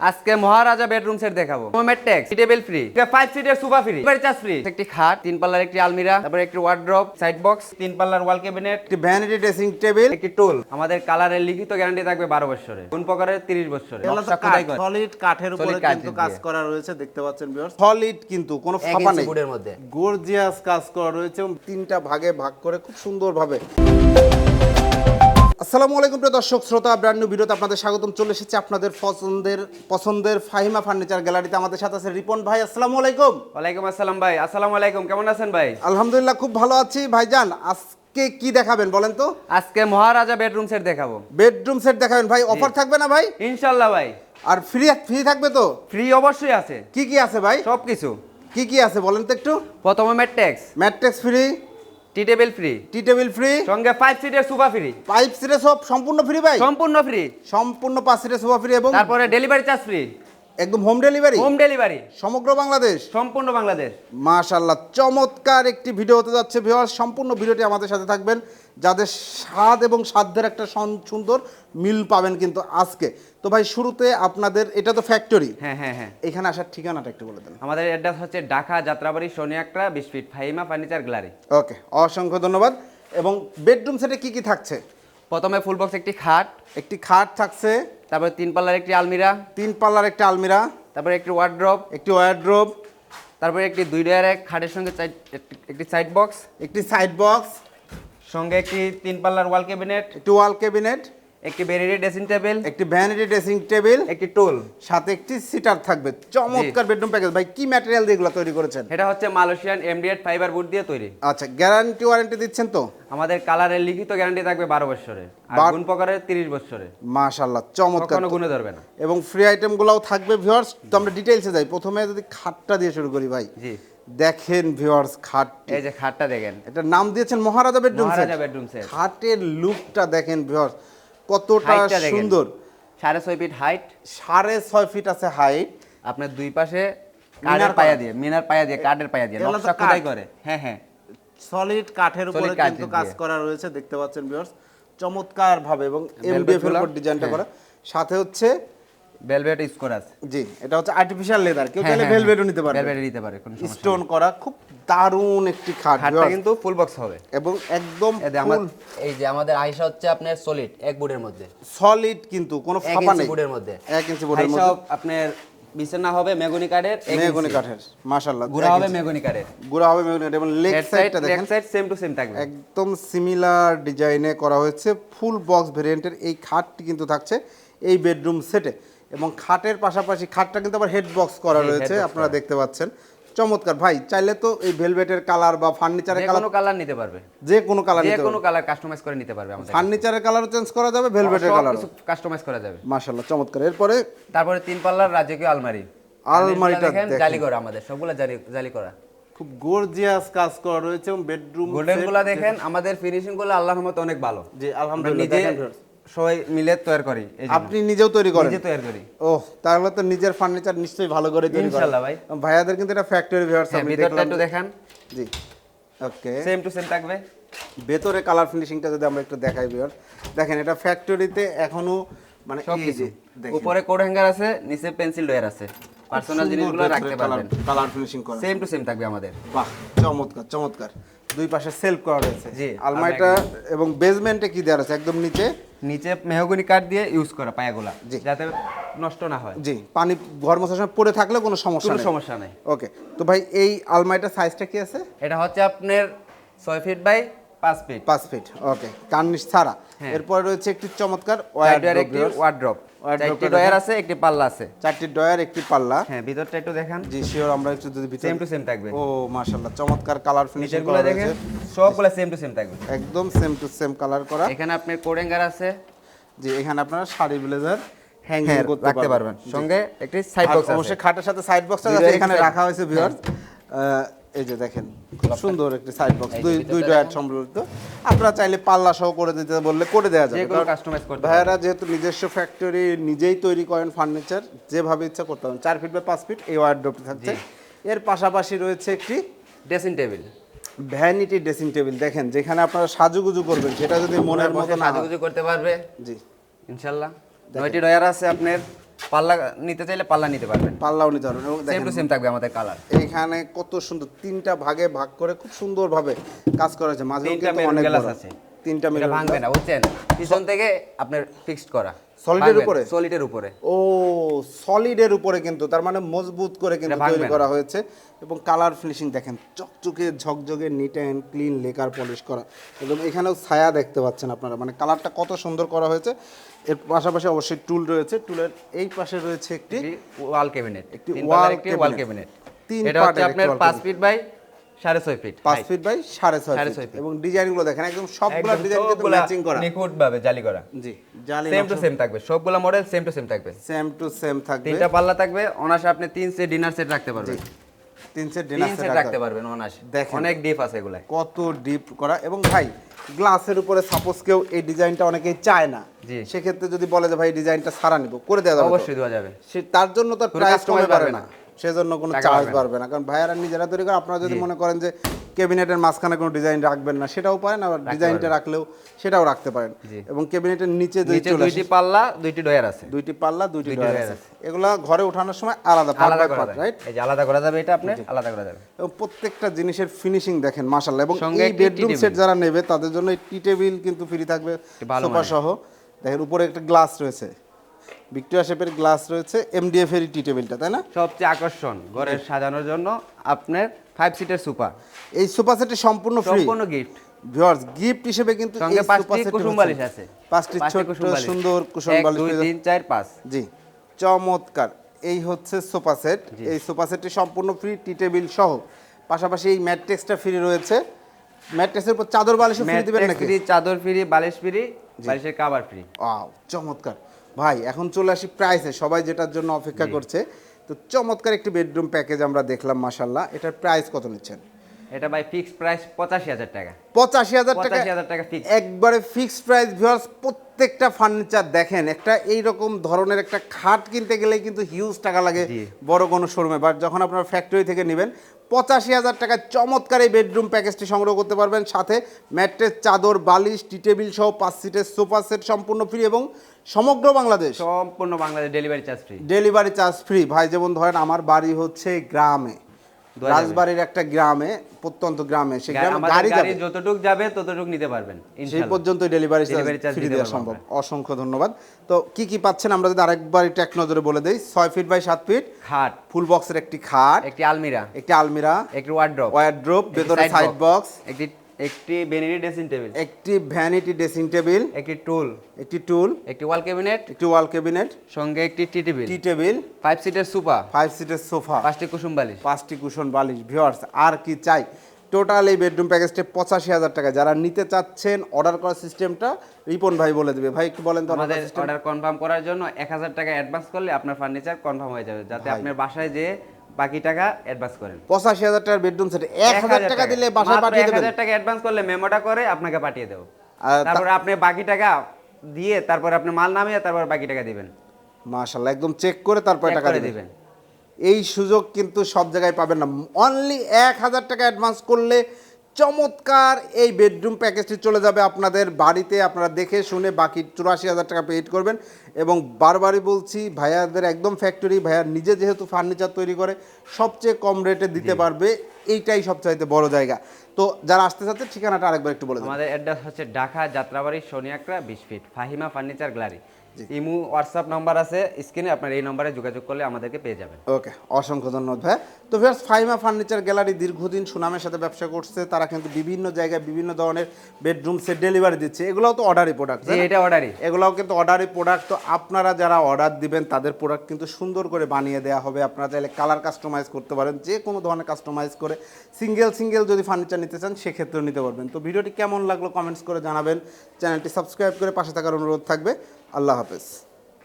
আজকে Maharaja bedroom set দেখাবো। টেক্স টেবিল ফ্রি ফাইভ সিটের সোফা ফ্রি চার্জ ফ্রি একটি খাট তিন পাল্লার একটি আলমিরা তারপরে একটি ওয়ার্ড্রপ সাইড বক্স তিন পাল্লার ওয়াল ক্যাবিনেট একটি ভ্যানিটি ড্রেসিং টেবিল একটি টুল আমাদের কালারের লিখিত গ্যারান্টি থাকবে বারো বছরে কোন প্রকারের? তিরিশ বছরে। সলিড কাঠের উপরে কিন্তু কাজ করা রয়েছে দেখতে পাচ্ছেন ভিউয়ার্স সলিড কিন্তু কোনো ফাঁপা নেই। মধ্যে। গর্জিয়াস কাজ করা রয়েছে এবং তিনটা ভাগে ভাগ করে খুব সুন্দরভাবে। আসসালামু আলাইকুম প্রিয় দর্শক শ্রোতা ব্র্যান্ড নিউ ভিডিওতে আপনাদের স্বাগতম। চলে এসেছে আপনাদের পছন্দের পছন্দের ফাহিমা ফার্নিচার গ্যালারিতে। আমাদের সাথে আছে রিপন ভাই আসসালামু আলাইকুম। ওয়ালাইকুম আসসালাম ভাই আসসালামু আলাইকুম কেমন আছেন ভাই? আলহামদুলিল্লাহ খুব ভালো আছি। ভাইজান আজকে কি দেখাবেন বলেন তো? আজকে মহারাজা বেডরুম সেট দেখাবো। বেডরুম সেট দেখাবেন ভাই অফার থাকবে না ভাই? ইনশাল্লাহ ভাই। আর ফ্রি ফ্রি থাকবে তো? ফ্রি অবশ্যই আছে। কি কি আছে ভাই? সব কিছু কি কি আছে বলেন তো একটু? প্রথমে mattress. Mattress free T table free T table free সঙ্গে ফাইভ সিটের সোফা ফ্রি ফাইভ সিটের সব সম্পূর্ণ ফ্রি ভাই? সম্পূর্ণ ফ্রি সম্পূর্ণ পাঁচ সিটের সোফা ফ্রি এবং তারপরে ডেলিভারি চার্জ ফ্রি একদম হোম ডেলিভারি হোম ডেলিভারি সমগ্র বাংলাদেশ? সম্পূর্ণ বাংলাদেশ। মাশাল্লাহ চমৎকার একটি ভিডিও হতে যাচ্ছে ভিউয়ার সম্পূর্ণ ভিডিওটি আমাদের সাথে থাকবেন। যাদের স্বাদ এবং সাধ্যের একটা সুন্দর মিল পাবেন কিন্তু আজকে। তো ভাই শুরুতে আপনাদের এটা তো ফ্যাক্টরি হ্যাঁ হ্যাঁ হ্যাঁ। এখানে আসার ঠিকানাটা একটু বলে দেন। আমাদের অ্যাড্রেস হচ্ছে ঢাকা যাত্রাবাড়ি সোনিয়াকড়া বিশ feet Faima furniture gallery. Okay অসংখ্য ধন্যবাদ। এবং বেডরুম সেটে কি কি থাকছে? প্রথমে ফুল বক্স একটি খাট। একটি খাট থাকছে। তারপরে তিন পাল্লার একটি আলমিরা। তিন পাল্লার একটি আলমিরা। তারপরে একটি ওয়ার্ড্রপ একটি ওয়ার্ড্রপ তারপরে একটি দুই ডয়ার এক খাটের সঙ্গে একটি- সাইড বক্স একটি সাইড বক্স সঙ্গে একটি তিন পাল্লার ওয়াল ক্যাবিনেট একটি ওয়াল ক্যাবিনেট একটি বেরিডি ড্রেসিং টেবিল একটি ভ্যানিটি ড্রেসিং টেবিল একটি টুল সাথে একটি সিটার থাকবে। চমৎকার বেডরুম প্যাকেজ ভাই কি ম্যাটেরিয়াল দিয়ে এগুলো তৈরি করেছেন? এটা হচ্ছে মালয়েশিয়ান এমডিএড ফাইবার বুট দিয়ে তৈরি। আচ্ছা গ্যারান্টি ওয়ারেন্টি দিচ্ছেন তো? আমাদের কালারের লিখিত গ্যারান্টি থাকবে বারো বছরে। আর গুণ প্রকারের তিরিশ বছরে। মাশাল্লাহ চমৎকার। কখনো গুণে ধরবে না। এবং ফ্রি আইটেমগুলোও থাকবে ভিউয়ার্স তো আমরা ডিটেইলসে যাই। প্রথমে যদি খাটটা দিয়ে শুরু করি ভাই। জি। দেখেন ভিউয়ার্স খাট এই যে খাটটা দেখেন। এটার নাম দিয়েছেন Maharaja bedroom Maharaja bedroom set। খাটের লুকটা দেখেন ভিউয়ার্স কতটা সুন্দর? সাড়ে ছয় ফিট হাইট সাড়ে ছয় ফিট আছে হাইট আপনার দুই পাশে মিনার কাঠের পায়া দিয়ে মিনার পায়া দিয়ে কাঠের পায়া দিয়ে নকশা খোদাই করে? হ্যাঁ হ্যাঁ। সলিড কাঠের উপরে কিন্তু কাজ করা রয়েছে দেখতে পাচ্ছেন ভিউয়ার্স চমৎকার ভাবে এবং এমডিএফ এর উপর ডিজাইনটা হ্যাঁ। করা। সাথে হচ্ছে ভেলভেট স্কোর আছে। জি এটা হচ্ছে আর্টিফিশিয়াল লেদার কেউ হ্যাঁ, চাইলে ভেলভেটও হ্যাঁ। নিতে পারে Velvet নিতে পারে কোনো সমস্যা স্টোন করা খুব দারুণ একটি খাট খাটটা কিন্তু ফুল বক্স হবে। এবং একদম এই যে আমাদের আইসা হচ্ছে আপনার সলিড এক বুটের মধ্যে। সলিড কিন্তু কোনো ফাঁপা নেই। বুটের মধ্যে। এক ইঞ্চি বোর্ডের মধ্যে। আপনার বিছানা হবে মেগুনি কাঠের এক মেহগনি কাঠের মাশাআল্লাহ। গুড়া হবে মেগুনি কাঠের। গুড়া হবে মেহগনি কাঠ এবং লেগ সাইডটা leg side same to same থাকবে। একদম সিমিলার ডিজাইনে করা হয়েছে। ফুল বক্স ভেরিয়েন্টের এই খাটটি কিন্তু থাকছে এই বেডরুম সেটে এবং খাটের পাশাপাশি খাটটা কিন্তু আবার হেড বক্স করা রয়েছে আপনারা দেখতে পাচ্ছেন। চমৎকার। ভাই চাইলে তো এই ভেলভেটের কালার বা ফার্নিচারের কালার কোনো কালার নিতে পারবে। যে কোনো কালার যে নিতে কোনো কালার কাস্টমাইজ করে নিতে পারবে আমাদের ফার্নিচারের কালারও চেঞ্জ করা যাবে ভেলভেটের কালার কাস্টমাইজ করা যাবে। মাশাআল্লাহ চমৎকার। এরপরে? তারপরে তিন পাল্লার রাজকীয় আলমারি। আলমারিটা দেখেন। জালি করা আমাদের সবগুলা জালি জালি করা খুব গর্জিয়াস কাজ করা রয়েছে এবং বেডরুম গোল্ডেনগুলা দেখেন আমাদের ফিনিশিংগুলো আল্লাহর মতো অনেক ভালো। জি আলহামদুলিল্লাহ দেখেন। সবাই মিলে তৈরি করি আপনি নিজেও তৈরি করেন? নিজে তৈরি করি। ও তাহলে তো নিজের ফার্নিচার নিশ্চয়ই ভালো করে তৈরি করেন। ইনশাআল্লাহ ভাই। ভাইয়াদের কিন্তু এটা ফ্যাক্টরি ভিউয়ার্স হ্যাঁ আমি ভিতরটা দেখলাম। একটু দেখান। জি ওকে। সেম টু সেম থাকবে। ভেতরে কালার ফিনিশিংটা যদি আমরা একটু দেখাই ভিউয়ার দেখেন এটা ফ্যাক্টরিতে এখনও মানে সব কিছু। উপরে কোড হ্যাঙ্গার আছে নিচে পেন্সিল ডয়ার আছে। পার্সোনাল জিনিসগুলো রাখতে পারবেন। কালার ফিনিশিং করা। সেম টু সেম থাকবে আমাদের। বাহ চমৎকার চমৎকার। দুই পাশে সেলফ করা রয়েছে। জি, আলমারিটা এবং বেসমেন্টে কি দেওয়া আছে একদম নিচে? নিচে মেহগনি কাঠ দিয়ে ইউজ করা পায়াগুলা। যাতে নষ্ট না হয়। জি পানি ঘর মশার সময় পড়ে থাকলে কোনো সমস্যা কোনো নেই। সমস্যা নাই। ওকে তো ভাই এই আলমারিটার সাইজটা কি আছে? এটা হচ্ছে আপনার ছয় ফিট বাই পাঁচ ফিট পাঁচ ফিট ওকে কার্নিশ ছাড়া। হ্যাঁ। এরপর রয়েছে একটি চমৎকার চার একটি ওয়ার্ড্রপ চারটি ডয়ার আছে একটি পাল্লা আছে। চারটি ডয়ার একটি পাল্লা। হ্যাঁ ভিতরটা একটু দেখান। জি শিওর আমরা একটু যদি ভিতরে সেম টু সেম থাকবে। ও মাশাআল্লাহ চমৎকার কালার ফিনিশিং করা দেখেন। সবগুলো সেম টু সেম থাকবে। একদম সেম টু সেম কালার করা। এখানে আপনার কোডেঙ্গার আছে। জি এখানে আপনারা শাড়ি ব্লেজার হ্যাঙ্গিং হ্যাঁ করতে রাখতে পারবেন। সঙ্গে একটি সাইড বক্স আছে। অবশ্যই খাটের সাথে সাইড বক্স আছে এখানে রাখা হয়েছে ভিউয়ার্স এই যে দেখেন খুব সুন্দর একটি সাইড বক্স দুই দুই ডয়ার সম্বলিত। আপনারা চাইলে পাল্লা সহ করে দিতে বললে করে দেওয়া যাবে। কাস্টমাইজ করতে ভাইয়ারা যেহেতু নিজস্ব ফ্যাক্টরি নিজেই তৈরি করেন ফার্নিচার যেভাবে ইচ্ছা করতে পারেন চার ফিট বা পাঁচ ফিট এই ওয়ার্ডরোবটি থাকছে। এর পাশাপাশি রয়েছে একটি dressing table vanity dressing table দেখেন যেখানে আপনারা সাজুগুজু করবেন সেটা যদি মনের মতো সাজুগুজু করতে পারবে। জি। ইনশাল্লাহ। নয়টি ডয়ার আছে আপনার। পাল্লা নিতে চাইলে পাল্লা নিতে পারবেন। পাল্লাও নিতে পারবেন। এবং সেম টু সেম থাকবে আমাদের কালার এখানে কত সুন্দর তিনটা ভাগে ভাগ করে খুব সুন্দরভাবে কাজ করা হয়েছে। মাঝে কিন্তু অনেক গ্লাস আছে। তিনটা মেরে ভাঙবে না বুঝছেন? পিছন থেকে আপনার ফিক্সড করা। এর উপরে? সলিডের উপরে। ও সলিডের উপরে কিন্তু তার মানে মজবুত করে কিন্তু তৈরি করা হয়েছে। এবং কালার ফিনিশিং দেখেন চকচকে ঝকঝকে neat and clean lacquer polish করা। এবং এখানেও ছায়া দেখতে পাচ্ছেন আপনারা। মানে কালারটা কত সুন্দর করা হয়েছে। এর পাশাপাশি অবশ্যই টুল রয়েছে। টুলের এই পাশে রয়েছে একটি ওয়াল ক্যাবিনেট একটি ওয়াল। ক্যাবিনেট তিন এটা হচ্ছে পার্টের আপনার wall পাঁচ ফিট বাই সাড়ে ছয় ফিট পাঁচ ফিট বাই সাড়ে ছয় ফিট। এবং ডিজাইনগুলো দেখেন একদম সবগুলো ডিজাইন কিন্তু ম্যাচিং করা। নিখুঁত ভাবে জালি করা। জি জালি সেম টু সেম থাকবে। সবগুলো মডেল সেম টু সেম থাকবে। সেম টু সেম থাকবে। তিনটা পাল্লা থাকবে অনাসে আপনি তিন সেট ডিনার সেট রাখতে পারবেন। তিন সেট ডিনার সেট রাখতে পারবেন। অনাসে দেখেন। অনেক ডিপ আছে এগুলা কত ডিপ করা। এবং ভাই গ্লাসের উপরে সাপোজ কেউ এই ডিজাইনটা অনেকেই চায় না। জি। সেক্ষেত্রে যদি বলে যে ভাই ডিজাইনটা সারা নিব করে দেওয়া যাবে অবশ্যই দেওয়া যাবে। সে তার জন্য তার প্রাইস কমে পারবে না। সেজন্য কোনো চার্জ পারবে না। কারণ ভাইয়ারা নিজেরা তৈরি করে আপনারা যদি মনে করেন যে ক্যাবিনেটের মাঝখানে কোনো ডিজাইন রাখবেন না সেটাও পারেন আবার ডিজাইনটা রাখলেও সেটাও রাখতে পারেন। এবং ক্যাবিনেটের নিচে দুইটি পাল্লা দুইটি ডয়ার আছে। দুইটি পাল্লা দুইটি ডয়ার আছে। এগুলা ঘরে ওঠানোর সময় আলাদা আলাদা করা যাবে রাইট এই যে আলাদা করা যাবে এটা আপনার? আলাদা করা যাবে। এবং প্রত্যেকটা জিনিসের ফিনিশিং দেখেন মাশাল্লাহ এবং এই বেডরুম সেট যারা নেবে তাদের জন্য এই টি টেবিল কিন্তু ফ্রি থাকবে। সোফা সহ। দেখেন উপরে একটা গ্লাস রয়েছে। ভিক্টোরিয়া শেপের গ্লাস রয়েছে এমডিএফ এর টি টেবিলটা তাই না? সবচেয়ে আকর্ষণ ঘরের সাজানোর জন্য আপনার ফাইভ সিটের সুপার এই সোফা সেটটি সম্পূর্ণ ফ্রি সম্পূর্ণ গিফট ভিউয়ার্স গিফট হিসেবে কিন্তু সঙ্গে পাঁচটি কুসুম বালিশ আছে। পাঁচটি ছোট বালিশ। সুন্দর কুসুম বালিশ দুই পেয়ে তিন চার পাঁচ। জি চমৎকার। এই হচ্ছে সোফা সেট এই সোফা সেটটি সম্পূর্ণ ফ্রি টি টেবিল সহ। পাশাপাশি এই ম্যাট্রিক্সটা ফ্রি রয়েছে। ম্যাট্রিক্সের উপর চাদর বালিশও ফ্রি দিবেন নাকি? ফ্রি চাদর ফ্রি বালিশ ফ্রি বালিশের কাবার ফ্রি ওয়াও চমৎকার। ভাই এখন চলে আসি প্রাইসে সবাই যেটার জন্য অপেক্ষা করছে। তো চমৎকার একটি বেডরুম প্যাকেজ আমরা দেখলাম মাশাল্লাহ এটার প্রাইস কত নিচ্ছেন? এটা ভাই ফিক্স প্রাইস পঁচাশি হাজার টাকা। পঁচাশি হাজার টাকা? হাজার টাকা ফিক্স একবারে ফিক্সড প্রাইস ভিউয়ার্স প্রত্যেকটা ফার্নিচার দেখেন একটা এই রকম ধরনের একটা খাট কিনতে গেলে কিন্তু হিউজ টাকা লাগে বড় কোনো শোরুমে বাট যখন আপনার ফ্যাক্টরি থেকে নেবেন পঁচাশি হাজার টাকার চমৎকার এই বেডরুম প্যাকেজটি সংগ্রহ করতে পারবেন। সাথে ম্যাট্রেস চাদর বালিশ টি টেবিল সহ পাঁচ সিটের সোফা সেট সম্পূর্ণ ফ্রি এবং সমগ্র বাংলাদেশ। সম্পূর্ণ Bangladesh delivery charge free delivery charge free ভাই যেমন ধরেন আমার বাড়ি হচ্ছে গ্রামে। রাজবাড়ির একটা গ্রামে প্রত্যন্ত গ্রামে সেই গ্রামে গাড়ি যাবে। যতটুক যাবে ততটুক নিতে পারবেন সেই পর্যন্ত ডেলিভারি ফ্রি দেওয়া সম্ভব। অসংখ্য ধন্যবাদ। তো কি কি পাচ্ছেন আমরা যদি আরেকবার এক নজরে বলে দেই? ছয় ফিট বাই সাত ফিট খাট। ফুল বক্সের একটি খাট একটি আলমিরা। একটি আলমিরা একটি ওয়ার্ড্রপ ওয়ার্ড্রপ ভেতরে সাইড বক্স একটি একটি ভ্যানিটি ড্রেসিং টেবিল একটি ভ্যানিটি ড্রেসিং টেবিল একটি টুল একটি টুল একটি ওয়াল ক্যাবিনেট একটি ওয়াল ক্যাবিনেট সঙ্গে একটি টি টেবিল টি টেবিল ফাইভ সিটের সোফা ফাইভ সিটের সোফা পাঁচটি কুসুম বালিশ। পাঁচটি কুশন বালিশ। ভিওয়ার্স আর কি চাই? টোটাল এই বেডরুম প্যাকেজটা পঁচাশি হাজার টাকা। যারা নিতে চাচ্ছেন অর্ডার করার সিস্টেমটা রিপন ভাই বলে দেবে। ভাই একটু বলেন তো আমাদের অর্ডার কনফার্ম করার জন্য এক হাজার টাকা অ্যাডভান্স করলে আপনার ফার্নিচার কনফার্ম হয়ে যাবে। যাতে আপনার বাসায় যে বাকি টাকা অ্যাডভান্স করেন। পঁচাশি হাজার টাকার বেডরুম সেট এক হাজার টাকা দিলে বাসায় পাঠিয়ে এক দেবেন হাজার টাকা অ্যাডভান্স করলে মেমোটা করে আপনাকে পাঠিয়ে দেবো। আর তা- আপনি বাকি টাকা দিয়ে তারপর আপনি মাল নামিয়ে তারপর বাকি টাকা দিবেন। মাশাল্লাহ একদম চেক করে তারপর টাকা দিবেন। এই সুযোগ কিন্তু সব জায়গায় পাবেন না। অনলি এক হাজার টাকা অ্যাডভান্স করলে চমৎকার এই বেডরুম প্যাকেজটি চলে যাবে আপনাদের বাড়িতে। আপনারা দেখে শুনে বাকি চুরাশি হাজার টাকা পেড করবেন। এবং বারবারই বলছি ভাইয়াদের একদম ফ্যাক্টরি ভাইয়া নিজে যেহেতু ফার্নিচার তৈরি করে সবচেয়ে কম রেটে দিতে পারবে। এইটাই সবচাইতে বড় জায়গা। তো যারা আসতে চাচ্ছে ঠিকানাটা আরেকবার একটু বলে আমাদের অ্যাড্রেস হচ্ছে ঢাকা যাত্রাবাড়ি সোনিয়াকড়া বিশ feet Fahima furniture gallery imo WhatsApp number আছে স্ক্রিনে আপনার এই নম্বরে যোগাযোগ করলে আমাদেরকে পেয়ে যাবেন। ওকে অসংখ্য ধন্যবাদ ভাই। তো ভিউয়ার্স ফাইমা ফার্নিচার গ্যালারি দীর্ঘদিন সুনামের সাথে ব্যবসা করছে তারা কিন্তু বিভিন্ন জায়গায় বিভিন্ন ধরনের বেডরুম সেট ডেলিভারি দিচ্ছে। এগুলোও তো অর্ডারি প্রোডাক্ট এটা অর্ডারই এগুলোও কিন্তু অর্ডারি প্রোডাক্ট তো আপনারা যারা অর্ডার দিবেন তাদের প্রোডাক্ট কিন্তু সুন্দর করে বানিয়ে দেওয়া হবে। আপনারা চাইলে কালার কাস্টমাইজ করতে পারেন যে কোনো ধরনের কাস্টমাইজ করে সিঙ্গেল সিঙ্গেল যদি ফার্নিচার নিতে চান সেক্ষেত্রেও নিতে পারবেন। তো ভিডিওটি কেমন লাগল কমেন্টস করে জানাবেন। চ্যানেলটি সাবস্ক্রাইব করে পাশে থাকার অনুরোধ থাকবে। আল্লাহ হাফেজ।